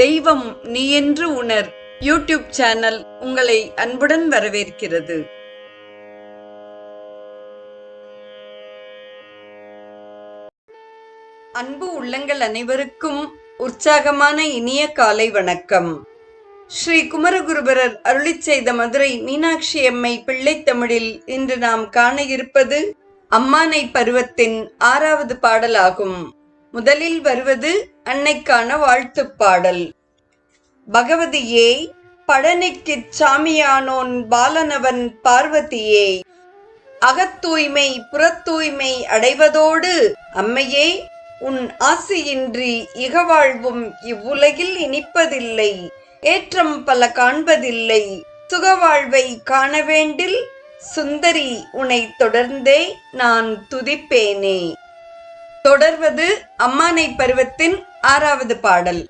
தெய்வம் நீ என்று உணர். யூடியூப் சேனல் உங்களை அன்புடன் வரவேற்கிறது. அன்பு உள்ளங்கள் அனைவருக்கும் உற்சாகமான இனிய காலை வணக்கம். ஸ்ரீ குமரகுருபரர் அருளிச் செய்த மதுரை மீனாட்சி அம்மை பிள்ளைத் தமிழில் இன்று நாம் காண இருப்பது அம்மானை பருவத்தின் ஆறாவது பாடலாகும். முதலில் வருவது அன்னைக்கான வாழ்த்துப் பாடல். பகவதியே பழனிக்குச் சாமியானோன் பாலனவன் பார்வதியே அகத்தூய்மை புறத்தூய்மை அடைவதோடு அம்மையே உன் ஆசையின்றி இகவாழ்வும் இவ்வுலகில் இனிப்பதில்லை ஏற்றம் பல காண்பதில்லை சுகவாழ்வை காண வேண்டில் சுந்தரி உனை தொடர்ந்தே நான் துதிப்பேனே. தொடர்வது அம்மானை பருவத்தின் ஆறாவது பாடல்.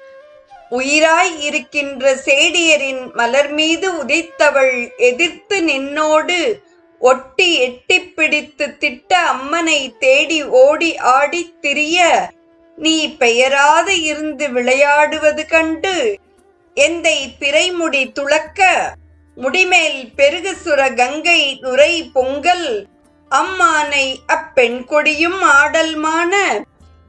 உயிராய் இருக்கின்ற சேடியரின் மலர் மீது உதைத்தவள் எதிர்த்து நின்னோடு ஒட்டி எட்டிப் பிடித்து திட்ட அம்மனை தேடி ஓடி ஆடித் திரிய நீ பெயராத இருந்து விளையாடுவது கண்டு எந்தை பிறைமுடி துளக்க? முடிமேல் பெருகு சுர கங்கை நுரை பொங்கல் அம்மானை அப்பெண் கொடியும் ஆடல்மான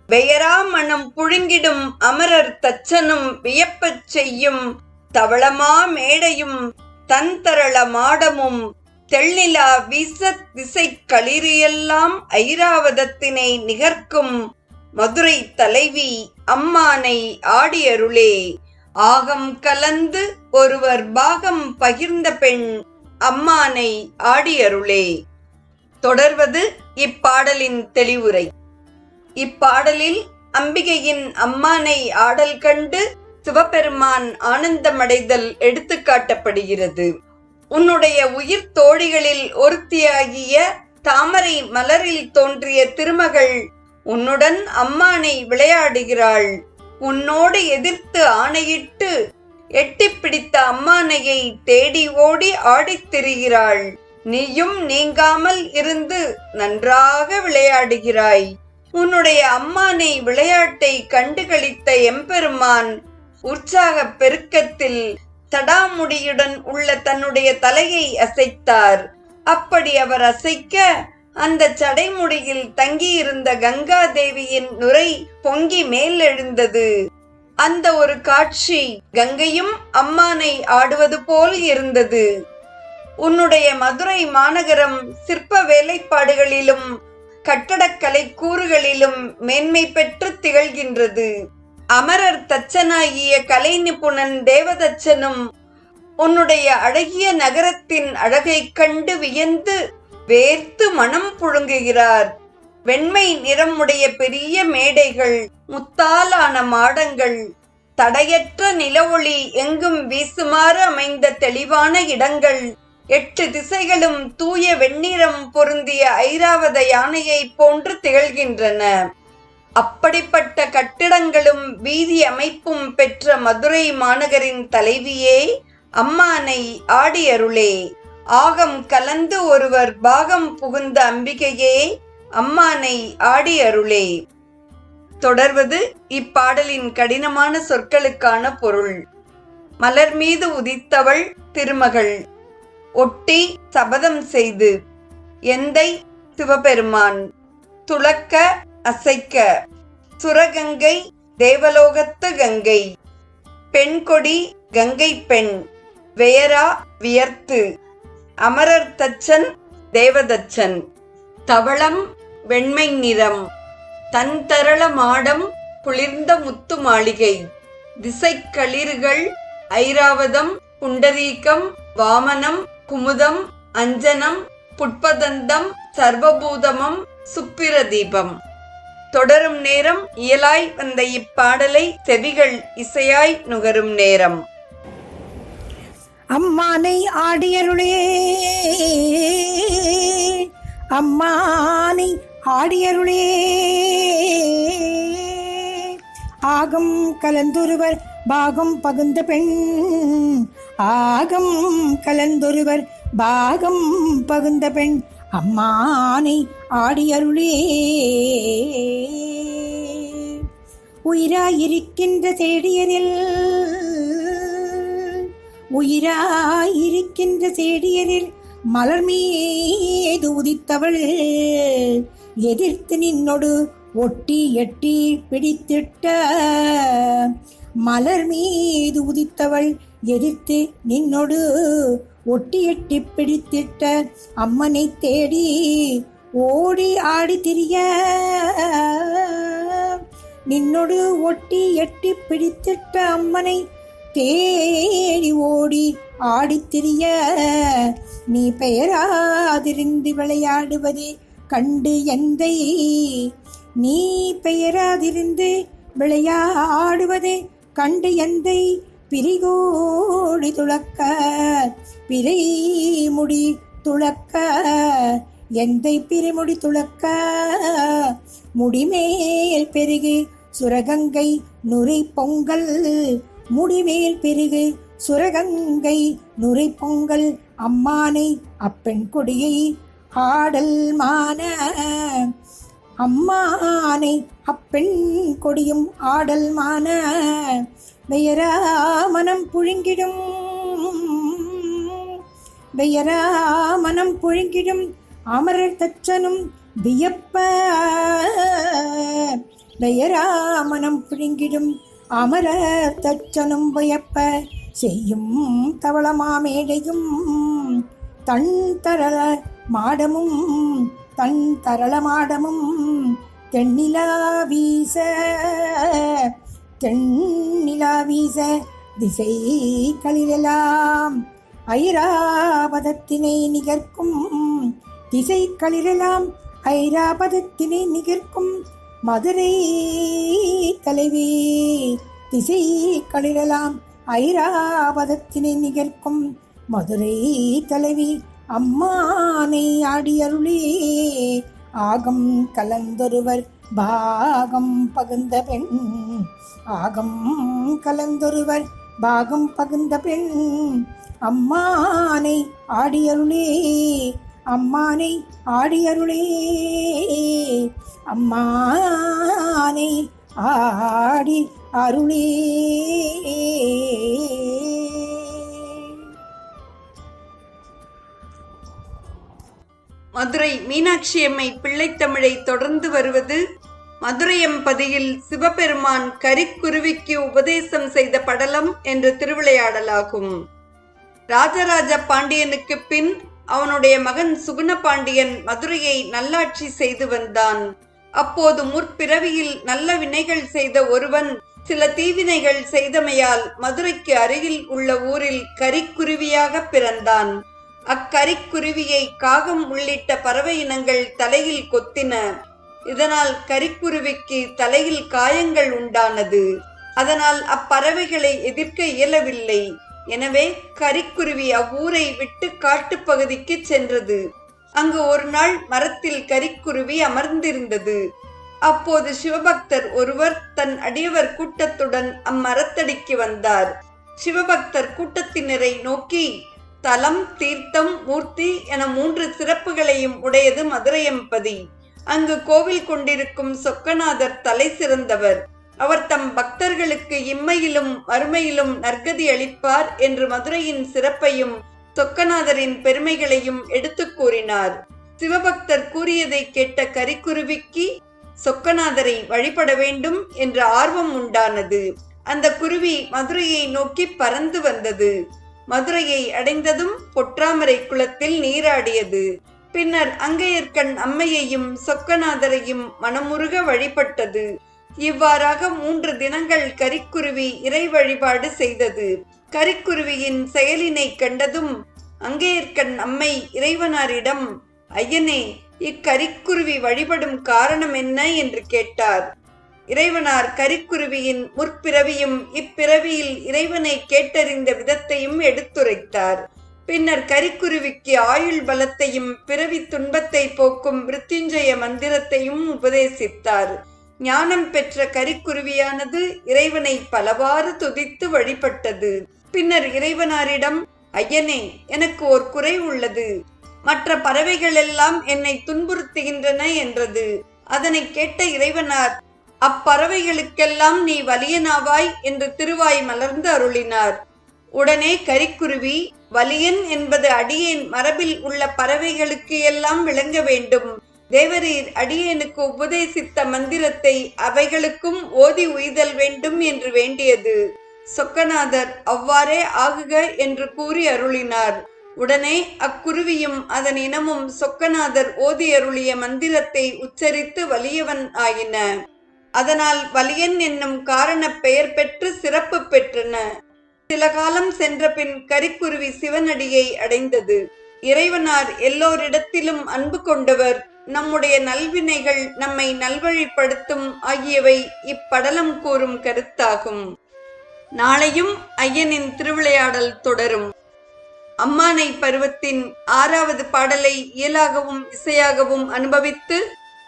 வெயராமணம் புழுங்கிடும் அமரர் தச்சனும் வியப்பச் செய்யும் தவளமா மேடையும் தன்தரள மாடமும் தெள்ளிலா வீச திசை களிரியெல்லாம் ஐராவதத்தினை நிகர்க்கும் மதுரை தலைவி அம்மானை ஆடியருளே. ஆகம் கலந்து ஒருவர் பாகம் பகிர்ந்த பெண் அம்மானை ஆடியருளே. தொடர்வது இப்பாடலின் தெளிவுரை. இப்பாடலில் அம்பிகையின் அம்மானை ஆடல் கண்டு சிவபெருமான் ஆனந்தமடைதல் எடுத்துக்காட்டப்படுகிறது உன்னுடைய உயிர் தோழிகளில் ஒருத்தியாகிய தாமரை மலரில் தோன்றிய திருமகள் உன்னுடன் அம்மானை விளையாடுகிறாள். உன்னோடு எதிர்த்து ஆணையிட்டு எட்டிப் பிடித்த அம்மானையை தேடி ஓடி ஆடித் திரிகிறாள். நீயும் நீங்காமல் இருந்து நன்றாக விளையாடுகிறாய். உன்னுடைய அம்மானை விளையாட்டை கண்டுகளித்த எம்பெருமான் உற்சாக பெருக்கத்தில் தடாமுடியுடன் உள்ள தன்னுடைய தலையை அசைத்தார். அப்படி அவர் அசைக்க அந்த சடைமுடியில் தங்கியிருந்த கங்கா தேவியின் நுரை பொங்கி மேல் எழுந்தது அந்த ஒரு காட்சி கங்கையும் அம்மானை ஆடுவது போல் இருந்தது. உன்னுடைய மதுரை மாநகரம் சிற்ப வேலைப்பாடுகளிலும் கட்டடக்கலை கூறுகளிலும் மேன்மை பெற்று திகழ்கின்றது. அமரர் தச்சனாகிய கலை நிபுணன் தேவதச்சனும் உன்னுடைய அழகிய நகரத்தின் அழகைக் கண்டு வியந்து வேர்த்து மனம் புழுங்குகிறார். வெண்மை நிறமுடைய பெரிய மேடைகள் முத்தாலான மாடங்கள் தடையற்ற நிலவொளி எங்கும் வீசுமாறு அமைந்த தெளிவான இடங்கள் எட்டு திசைகளும் தூய வெண்ணிறம் பொருந்திய ஐராவத யானையைப் போன்று திகழ்கின்றன. அப்படிப்பட்ட கட்டிடங்களும் வீதி அமைப்பும் பெற்ற மதுரை மாநகரின் தலைவியே அம்மானை ஆடியருளே. ஆகம் கலந்து ஒருவர் பாகம் புகுந்த அம்பிகையே அம்மானை ஆடியருளே. தொடர்வது இப்பாடலின் கடினமான சொற்களுக்கான பொருள். மலர் மீது உதித்தவள் திருமகள். ஒட்டி சபதம் செய்து எந்தை சிவபெருமான் துளக்க அசைக்க சுரகங்கை தேவலோகத்து கங்கை பெண்கொடி கங்கை பெண் வேரா வியர்த்து அமரர் தச்சன் தேவதச்சன் தவளம் வெண்மை நிறம் தன்தரள மாடம் குளிர்ந்த முத்து மாளிகை திசைக்களிர்கள் ஐராவதம் புண்டரீகம் வாமனம் குமுதம் அஞ்சனம் புட்பதந்தம் சர்வபூதமம் சுப்பிரதீபம். தொடரும் நேரம் இயலாய் வந்த இப்பாடலை செவிகள் இசையாய் நுகரும் நேரம். அம்மானை ஆடியருளே. அம்மானை ஆடியருளே. ஆகம் கலந்துருவர் பாகம் பகுந்த பெண் ஆகம் கலந்தொருவர் பாகம் பகுந்த பெண் அம்மானை ஆடியருளே. உயிராயிருக்கின்ற தேடியரில் உயிராயிருக்கின்ற சேடியரில் மலர் மீது உதித்தவள் எதிர்த்து நின்னொடு ஒட்டி எட்டி பிடித்திட்ட மலர் மீது உதித்தவள் எதிர்த்து நின்னொடு. ஒட்டி எட்டி பிடித்திட்ட அம்மனை தேடி ஓடி ஆடி திரிய. நின்னொடு ஒட்டி எட்டி பிடித்திட்ட அம்மனை தேடி ஓடி ஆடித் திரிய. நீ பெயராதிருந்து விளையாடுவதே கண்டு எந்தை. நீ பெயராதிருந்து விளையாடுவதே கண்டு எந்தை பிரிகோடி துளக்க பிறை முடி துளக்க எந்தை பிரிமுடி துளக்க முடிமேல் பெருகு சுரகங்கை நுரை பொங்கல் முடிமேல் பெருகு சுரகங்கை நுரை பொங்கல் அம்மானை அப்பெண் கொடியை ஆடல் மான அம்மா ஆனை அப்பெண் கொடியும் ஆடல் மான வெயரா மனம் புழுங்கிடும். வெயரா மனம் புழுங்கிடும் அமரர் தச்சனும் வியப்ப. வெயரா மனம் புழுங்கிடும் அமரர் தச்சனும் வியப்ப. செய்யும் தவளமாமேடையும் தன் தரள மாடமும் தன் தரளமாடமும் தென்னிலா வீச தென்னிலா வீச திசை களிரெல்லாம் ஐராபதத்தினை நிகர்க்கும் திசை களிரெல்லாம் ஐராபதத்தினை நிகர்க்கும் மதுரை தலைவி திசை களிரெல்லாம் ஐராபதத்தினை நிகர்க்கும் மதுரை தலைவி. அம்மானை ஆடியருளே ஆகம் கலந்தொருவர் பாகம் பகுந்த பெண். ஆகம் கலந்தொருவர் பாகம் பகுந்த பெண். அம்மானை ஆடியருளே. அம்மானை ஆடியருளே. அம்மானை ஆடி அருளே. மதுரை மீனாட்சி அம்மை பிள்ளைத்தமிழை தொடர்ந்து வருவது மதுரையம்பதியில் சிவபெருமான் கரிக்குருவிக்கு உபதேசம் செய்த படலம் என்ற திருவிளையாடலாகும். ராஜராஜ பாண்டியனுக்கு பின் அவனுடைய மகன் சுகுண பாண்டியன் மதுரையை நல்லாட்சி செய்து வந்தான். அப்போது முற்பிறவியில் நல்ல வினைகள் செய்த ஒருவன் சில தீவினைகள் செய்தமையால் மதுரைக்கு அருகில் உள்ள ஊரில் கரிக்குருவியாக பிறந்தான். அக்கரிக்குருவியை காகம் உள்ளிட்ட பறவை இனங்கள் தலையில் கொத்தின. இதனால் கரிக்குருவிக்கு தலையில் காயங்கள் உண்டானது. அதனால் அப்பறவைகளை எதிர்க்க இயலவில்லை. எனவே கரிக்குருவி அவ்வூரை விட்டு காட்டுப்பகுதிக்கு சென்றது. அங்கு ஒரு நாள் மரத்தில் கரிக்குருவி அமர்ந்திருந்தது. அப்போது சிவபக்தர் ஒருவர் தன் அடியவர் கூட்டத்துடன் அம்மரத்தடிக்கு வந்தார். சிவபக்தர் கூட்டத்தினரை நோக்கி தலம் தீர்த்தம் மூர்த்தி என மூன்று சிறப்புகளையும் உடையது மதுரையம்பதி அங்கு கோவில் கொண்டிருக்கும் சொக்கநாதர் தலை சிறந்தவர். அவர் தம் பக்தர்களுக்கு இம்மையிலும் வறுமையிலும் நற்கதி அளிப்பார் என்று மதுரையின் சிறப்பையும் சொக்கநாதரின் பெருமைகளையும் எடுத்துக் கூறினார். சிவபக்தர் கூறியதை கேட்ட கரிக்குருவிக்கு சொக்கநாதரை வழிபட வேண்டும் என்ற ஆர்வம் உண்டானது. அந்த குருவி மதுரையை நோக்கி பறந்து வந்தது. மதுரையை அடைந்ததும் பொற்றாமரை குளத்தில் நீராடியது. பின்னர் அங்கையர்கண் அம்மையையும் சொக்கநாதரையும் மனமுருக வழிபட்டது. இவ்வாறாக மூன்று தினங்கள் கரிக்குருவி இறை வழிபாடு செய்தது. கரிக்குருவியின் செயலினை கண்டதும் அங்கேயர்கண் அம்மை இறைவனாரிடம் ஐயனே இக்கரிக்குருவி வழிபடும் காரணம் என்ன? என்று கேட்டார். இறைவனார் கரிக்குருவியின் முற்பிறவியும் இப்பிறவியில் இறைவனை கேட்டறிந்த விதத்தையும் எடுத்துரைத்தார். பின்னர் கரிக்குருவிக்கு ஆயுள் பலத்தையும் பிறவி துன்பத்தை போக்கும் மிருத்யுஞ்சய மந்திரத்தையும் உபதேசித்தார். ஞானம் பெற்ற கரிக்குருவியானது இறைவனை பலவாறு துதித்து வழிபட்டது. பின்னர் இறைவனாரிடம் ஐயனே எனக்கு ஒரு குறை உள்ளது. மற்ற பறவைகள் எல்லாம் என்னை துன்புறுத்துகின்றன என்றது. அதனை கேட்ட இறைவனார் அப்பறவைகளுக்கெல்லாம் நீ வலியனாவாய் என்று திருவாய் மலர்ந்து அருளினார். உடனே கரிக்குருவி வலியன் என்பது அடியேன் மரபில் உள்ள பறவைகளுக்கு எல்லாம் விளங்க வேண்டும். தேவரீர் அடியேனுக்கு உபதேசித்த மந்திரத்தை அவைகளுக்கும் ஓதி உய்தல் வேண்டும் என்று வேண்டியது. சொக்கநாதர் அவ்வாறே ஆகுக என்று கூறி அருளினார். உடனே அக்குருவியும் அதன் இனமும் சொக்கநாதர் ஓதி அருளிய மந்திரத்தை உச்சரித்து வலியவன் ஆயின. அதனால் வலியன் என்னும் காரணப் பெயர் பெற்று சிறப்பு பெற்றன. சில காலம் சென்ற பின் கரிக்குருவி சிவனடியை அடைந்தது. இறைவனார் எல்லோரிடத்திலும் அன்பு கொண்டவர். நம்முடைய நல்வினைகள் நம்மை நல்வழிப்படுத்தும் ஆகியவை இப்படலம் கூறும் கருத்தாகும். நாளையும் ஐயனின் திருவிளையாடல் தொடரும். அம்மானை பருவத்தின் ஆறாவது பாடலை இயலாகவும் இசையாகவும் அனுபவித்து